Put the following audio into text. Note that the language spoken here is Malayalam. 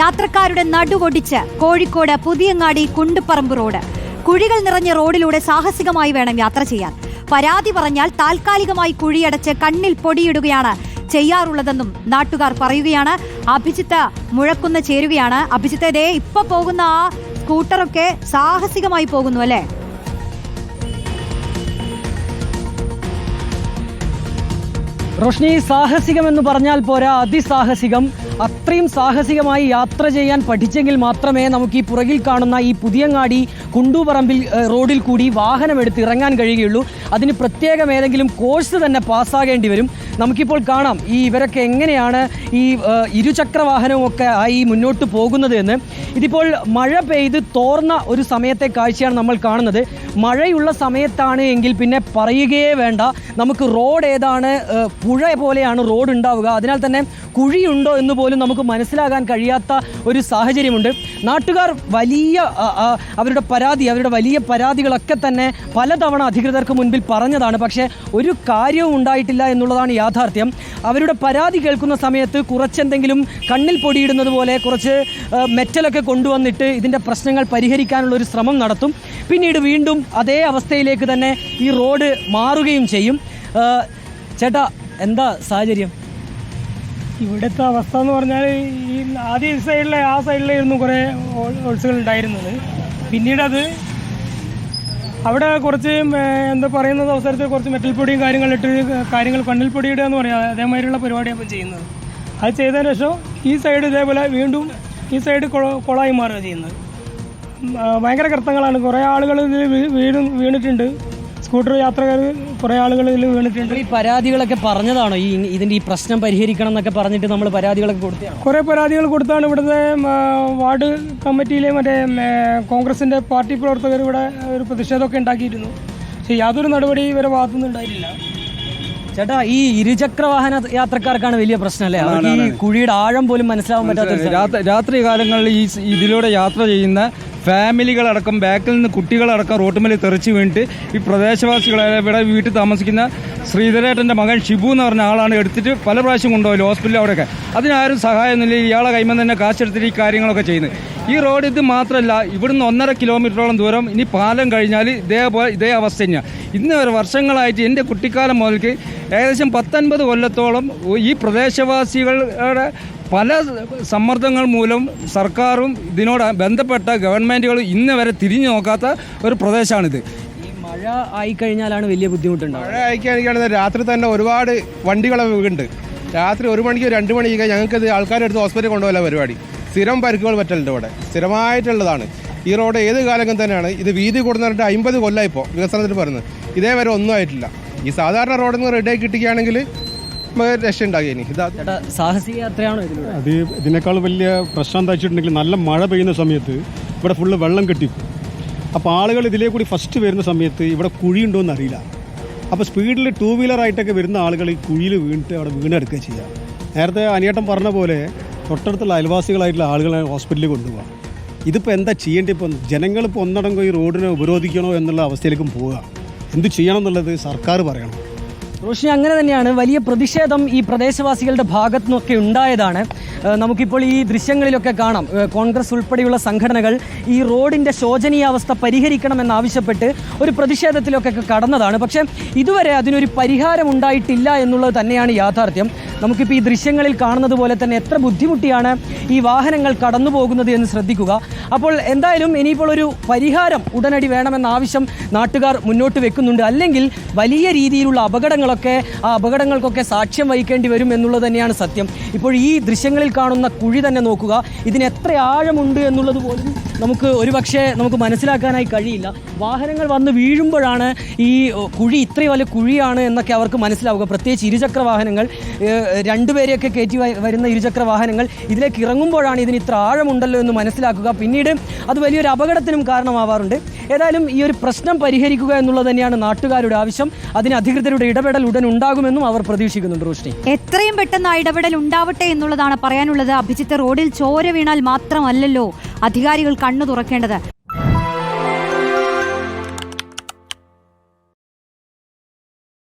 യാത്രക്കാരുടെ നടുവൊടിച്ച് കോഴിക്കോട് പുതിയങ്ങാടി കുണ്ടുപറമ്പ് റോഡ്. കുഴികൾ നിറഞ്ഞ റോഡിലൂടെ സാഹസികമായി വേണം യാത്ര ചെയ്യാൻ. പരാതി പറഞ്ഞാൽ താൽക്കാലികമായി കുഴിയടച്ച് കണ്ണിൽ പൊടിയിടുകയാണ് ചെയ്യാറുള്ളതെന്നും നാട്ടുകാർ പറയുകയാണ്. അഭിജിത്ത് മുഴക്കുന്ന ചേരുകയാണ്. അഭിജിത്തെ ദേ ഇപ്പൊ പോകുന്ന ആ സ്കൂട്ടറൊക്കെ സാഹസികമായി പോകുന്നു അല്ലേ? റോഷ്നി സാഹസികം എന്ന് പറഞ്ഞാൽ പോരാ അതിസാഹസികം. അത്രയും സാഹസികമായി യാത്ര ചെയ്യാൻ പഠിച്ചെങ്കിൽ മാത്രമേ നമുക്ക് ഈ പുറകിൽ കാണുന്ന ഈ പുതിയങ്ങാടി കുണ്ടൂപറമ്പിൽ റോഡിൽ കൂടി വാഹനമെടുത്ത് ഇറങ്ങാൻ കഴിയുകയുള്ളൂ. അതിന് പ്രത്യേകം ഏതെങ്കിലും കോഴ്സ് തന്നെ പാസ്സാകേണ്ടി വരും. നമുക്കിപ്പോൾ കാണാം ഈ ഇവരൊക്കെ എങ്ങനെയാണ് ഈ ഇരുചക്ര വാഹനവുമൊക്കെ ആയി മുന്നോട്ട് പോകുന്നത് എന്ന്. ഇതിപ്പോൾ മഴ പെയ്ത് തോർന്ന ഒരു സമയത്തെ കാഴ്ചയാണ് നമ്മൾ കാണുന്നത്. മഴയുള്ള സമയത്താണ് എങ്കിൽ പിന്നെ പറയുകയേ വേണ്ട. നമുക്ക് റോഡ് ഏതാണ് പുഴ പോലെയാണ് റോഡ് ഉണ്ടാവുക. അതിനാൽ തന്നെ കുഴിയുണ്ടോ എന്ന് പോലും നമുക്ക് മനസ്സിലാകാൻ കഴിയാത്ത ഒരു സാഹചര്യമുണ്ട്. നാട്ടുകാർ വലിയ അവരുടെ പരാതി അവരുടെ വലിയ പരാതികളൊക്കെ തന്നെ പലതവണ അധികൃതർക്ക് മുൻപിൽ പറഞ്ഞതാണ്. പക്ഷേ ഒരു കാര്യവും ഉണ്ടായിട്ടില്ല എന്നുള്ളതാണ് യാഥാർത്ഥ്യം. അവരുടെ പരാതി കേൾക്കുന്ന സമയത്ത് കുറച്ചെന്തെങ്കിലും കണ്ണിൽ പൊടിയിടുന്നത് പോലെ കുറച്ച് മെറ്റലൊക്കെ കൊണ്ടുവന്നിട്ട് ഇതിന്റെ പ്രശ്നങ്ങൾ പരിഹരിക്കാനുള്ള ഒരു ശ്രമം നടത്തും. പിന്നീട് വീണ്ടും അതേ അവസ്ഥയിലേക്ക് തന്നെ ഈ റോഡ് മാറുകയും ചെയ്യും. ചേട്ടാ എന്താ സാഹചര്യം? ഇവിടുത്തെ അവസ്ഥ എന്ന് പറഞ്ഞാൽ ഈ ആദ്യ സൈഡിലെ ആ സൈഡിലായിരുന്നു കുറേ ഓൾസുകൾ ഉണ്ടായിരുന്നത്. പിന്നീട് അത് അവിടെ കുറച്ച് എന്താ പറയുന്നത് അവസരത്തിൽ കുറച്ച് മെറ്റൽ പൊടിയും കാര്യങ്ങളിട്ട് കാര്യങ്ങൾ കണ്ണിൽ പൊടിയിടുക എന്ന് പറയാം. അതേമാതിരിയുള്ള പരിപാടിയാണ് ഇപ്പം ചെയ്യുന്നത്. അത് ചെയ്തതിന് ശേഷം ഈ സൈഡ് ഇതേപോലെ വീണ്ടും ഈ സൈഡ് കൊള- കൊളായി മാറുക ചെയ്യുന്നത്. ഭയങ്കര കൃത്യങ്ങളാണ് കുറേ ആളുകൾ ഇതിൽ വീണ് വീണിട്ടുണ്ട്. സ്കൂട്ടർ യാത്രക്കാർ കുറേ ആളുകൾ ഇതിൽ വീണിട്ടുണ്ട്. ഈ പരാതികളൊക്കെ പറഞ്ഞതാണോ? ഈ ഇതിന്റെ ഈ പ്രശ്നം പരിഹരിക്കണം എന്നൊക്കെ പറഞ്ഞിട്ട് നമ്മൾ പരാതികളൊക്കെ കൊടുത്തു കുറേ പരാതികൾ കൊടുത്താണ് ഇവിടുത്തെ വാർഡ് കമ്മിറ്റിയിലെ മറ്റേ കോൺഗ്രസിന്റെ പാർട്ടി പ്രവർത്തകർ ഇവിടെ ഒരു പ്രതിഷേധമൊക്കെ ഉണ്ടാക്കിയിരുന്നു. പക്ഷേ യാതൊരു നടപടി ഇവരെ ഭാഗത്തുനിന്ന് ഉണ്ടായിട്ടില്ല. ചേട്ടാ ഈ ഇരുചക്ര വാഹന യാത്രക്കാർക്കാണ് വലിയ പ്രശ്നം അല്ലേ? അവർക്ക് ഈ കുഴിയുടെ ആഴം പോലും മനസ്സിലാവാൻ പറ്റാത്ത രാത്രി കാലങ്ങളിൽ ഈ ഇതിലൂടെ യാത്ര ചെയ്യുന്ന ഫാമിലികളടക്കം ബാക്കിൽ നിന്ന് കുട്ടികളടക്കം റോട്ടുമേൽ തെറിച്ച് വീണിട്ട് ഈ പ്രദേശവാസികളെ ഇവിടെ വീട്ടിൽ താമസിക്കുന്ന ശ്രീധരേട്ടന്റെ മകൻ ഷിബു എന്ന് പറഞ്ഞ ആളാണ് എടുത്തിട്ട് പല പ്രാവശ്യം കൊണ്ടുപോയല്ലോ ഹോസ്പിറ്റലിൽ അവിടെയൊക്കെ. അതിനാരും സഹായമൊന്നുമില്ല ഇയാളെ കൈമ തന്നെ കാശെടുത്തിട്ട് ഈ കാര്യങ്ങളൊക്കെ ചെയ്യുന്നത്. ഈ റോഡ് ഇത് മാത്രമല്ല ഇവിടുന്ന് ഒന്നര കിലോമീറ്ററോളം ദൂരം ഇനി പാലം കഴിഞ്ഞാൽ ഇതേപോലെ ഇതേ അവസ്ഥ തന്നെയാണ് ഇന്ന് വരെ വർഷങ്ങളായിട്ട് എന്റെ കുട്ടിക്കാലം മുതൽക്ക് ഏകദേശം പത്തൊൻപത് കൊല്ലത്തോളം ഈ പ്രദേശവാസികളുടെ പല സമ്മർദ്ദങ്ങൾ മൂലം സർക്കാരും ഇതിനോട് ബന്ധപ്പെട്ട ഗവൺമെന്റുകളും ഇന്ന് വരെ തിരിഞ്ഞു നോക്കാത്ത ഒരു പ്രദേശമാണിത്. മഴ ആയിക്കഴിഞ്ഞാലാണ് വലിയ ബുദ്ധിമുട്ടുണ്ടാവും മഴ ആയിക്കഴിഞ്ഞാൽ രാത്രി തന്നെ ഒരുപാട് വണ്ടികളെ വീണ്ട് രാത്രി ഒരു മണിക്ക് രണ്ട് മണിക്ക് ആൾക്കാരുടെ ആൾക്കാരെടുത്ത് ഹോസ്പിറ്റലിൽ കൊണ്ടുപോകാൻ പരിപാടി. സ്ഥിരം പരിക്കുകൾ പറ്റലുണ്ട് ഇവിടെ. സ്ഥിരമായിട്ടുള്ളതാണ്. ഈ റോഡ് ഏത് കാലം തന്നെയാണ്? ഇത് വീതി കൊടുന്നിട്ട് അമ്പത് കൊല്ലം ഇപ്പോൾ വികസനത്തിന് പറയുന്നത് ഇതേവരെ ഒന്നും ആയിട്ടില്ല. ഈ സാധാരണ റോഡിൽ നിന്ന് റെഡിയായി കിട്ടുകയാണെങ്കിൽ നമുക്ക് രക്ഷ ഉണ്ടാകിനി ഇതാ ചേട്ടാ സാഹസിക യാത്രയാണോ ഇതിലൂടെ? അത് ഇതിനേക്കാൾ വലിയ പ്രശ്നം എന്താ വെച്ചിട്ടുണ്ടെങ്കിൽ നല്ല മഴ പെയ്യുന്ന സമയത്ത് ഇവിടെ ഫുള്ള് വെള്ളം കെട്ടിക്കും അപ്പോൾ ആളുകൾ ഇതിലേ കൂടി ഫസ്റ്റ് വരുന്ന സമയത്ത് ഇവിടെ കുഴിയുണ്ടോ എന്ന് അറിയില്ല അപ്പോൾ സ്പീഡിൽ ടൂ വീലറായിട്ടൊക്കെ വരുന്ന ആളുകൾ ഈ കുഴിയിൽ വീണിട്ട് അവിടെ വീണെടുക്കുക ചെയ്യുക നേരത്തെ അനിയേട്ടൻ പറഞ്ഞ പോലെ തൊട്ടടുത്തുള്ള അയൽവാസികളായിട്ടുള്ള ആളുകളെ ഹോസ്പിറ്റലിൽ കൊണ്ടുപോകാം ഇതിപ്പോൾ എന്താ ചെയ്യേണ്ടത്? ഇപ്പം ജനങ്ങളിപ്പോൾ ഒന്നടങ്കം ഈ റോഡിനെ ഉപരോധിക്കണോ എന്നുള്ള അവസ്ഥയിലേക്കും പോവുക എന്ത് ചെയ്യണം എന്നുള്ളത് സർക്കാർ പറയണം. റോഷിനി അങ്ങനെ തന്നെയാണ് വലിയ പ്രതിഷേധം ഈ പ്രദേശവാസികളുടെ ഭാഗത്തു നിന്നൊക്കെ ഉണ്ടായതാണ് നമുക്കിപ്പോൾ ഈ ദൃശ്യങ്ങളിലൊക്കെ കാണാം. കോൺഗ്രസ് ഉൾപ്പെടെയുള്ള സംഘടനകൾ ഈ റോഡിന്റെ ശോചനീയാവസ്ഥ പരിഹരിക്കണമെന്നാവശ്യപ്പെട്ട് ഒരു പ്രതിഷേധത്തിലൊക്കെ കടന്നതാണ്. പക്ഷേ ഇതുവരെ അതിനൊരു പരിഹാരം ഉണ്ടായിട്ടില്ല എന്നുള്ളത് തന്നെയാണ് യാഥാർത്ഥ്യം. നമുക്കിപ്പോൾ ഈ ദൃശ്യങ്ങളിൽ കാണുന്നത് പോലെ തന്നെ എത്ര ബുദ്ധിമുട്ടിയാണ് ഈ വാഹനങ്ങൾ കടന്നു പോകുന്നത് എന്ന് ശ്രദ്ധിക്കുക. അപ്പോൾ എന്തായാലും ഇനിയിപ്പോൾ ഒരു പരിഹാരം ഉടനടി വേണമെന്ന ആവശ്യം നാട്ടുകാർ മുന്നോട്ട് വെക്കുന്നുണ്ട്. അല്ലെങ്കിൽ വലിയ രീതിയിലുള്ള അപകടങ്ങളൊക്കെ ആ അപകടങ്ങൾക്കൊക്കെ സാക്ഷ്യം വഹിക്കേണ്ടി വരും എന്നുള്ളത് തന്നെയാണ് സത്യം. ഇപ്പോൾ ഈ ദൃശ്യങ്ങളിൽ കാണുന്ന കുഴി തന്നെ നോക്കുക. ഇതിന് എത്ര ആഴമുണ്ട് എന്നുള്ളത് പോലും നമുക്ക് ഒരുപക്ഷെ നമുക്ക് മനസ്സിലാക്കാനായി കഴിയില്ല. വാഹനങ്ങൾ വന്ന് വീഴുമ്പോഴാണ് ഈ കുഴി ഇത്രയും വലിയ കുഴിയാണ് എന്നൊക്കെ അവർക്ക് മനസ്സിലാവുക. പ്രത്യേകിച്ച് ഇരുചക്ര വാഹനങ്ങൾ രണ്ടുപേരെയൊക്കെ കയറ്റി വരുന്ന ഇരുചക്ര വാഹനങ്ങൾ ഇതിലേക്ക് ഇറങ്ങുമ്പോഴാണ് ഇതിന് ഇത്ര ആഴമുണ്ടല്ലോ എന്ന് മനസ്സിലാക്കുക. പിന്നീട് അത് വലിയൊരു അപകടത്തിനും കാരണമാവാറുണ്ട്. ഏതായാലും ഈ ഒരു പ്രശ്നം പരിഹരിക്കുക എന്നുള്ളത് തന്നെയാണ് നാട്ടുകാരുടെ ആവശ്യം. അതിന് അധികൃതരുടെ ഇടപെടൽ ഉടൻ ഉണ്ടാകുമെന്നും അവർ പ്രതീക്ഷിക്കുന്നുണ്ട് റോഷ്നി. എത്രയും പെട്ടെന്ന് ഇടപെടൽ ഉണ്ടാവട്ടെ എന്നുള്ളതാണ് പറയാനുള്ളത്. അഭിജിത്ത് റോഡിൽ ചോര വീണാൽ മാത്രമല്ലല്ലോ. അധികാരികൾ കണ്ണു തുറക്കേണ്ടത്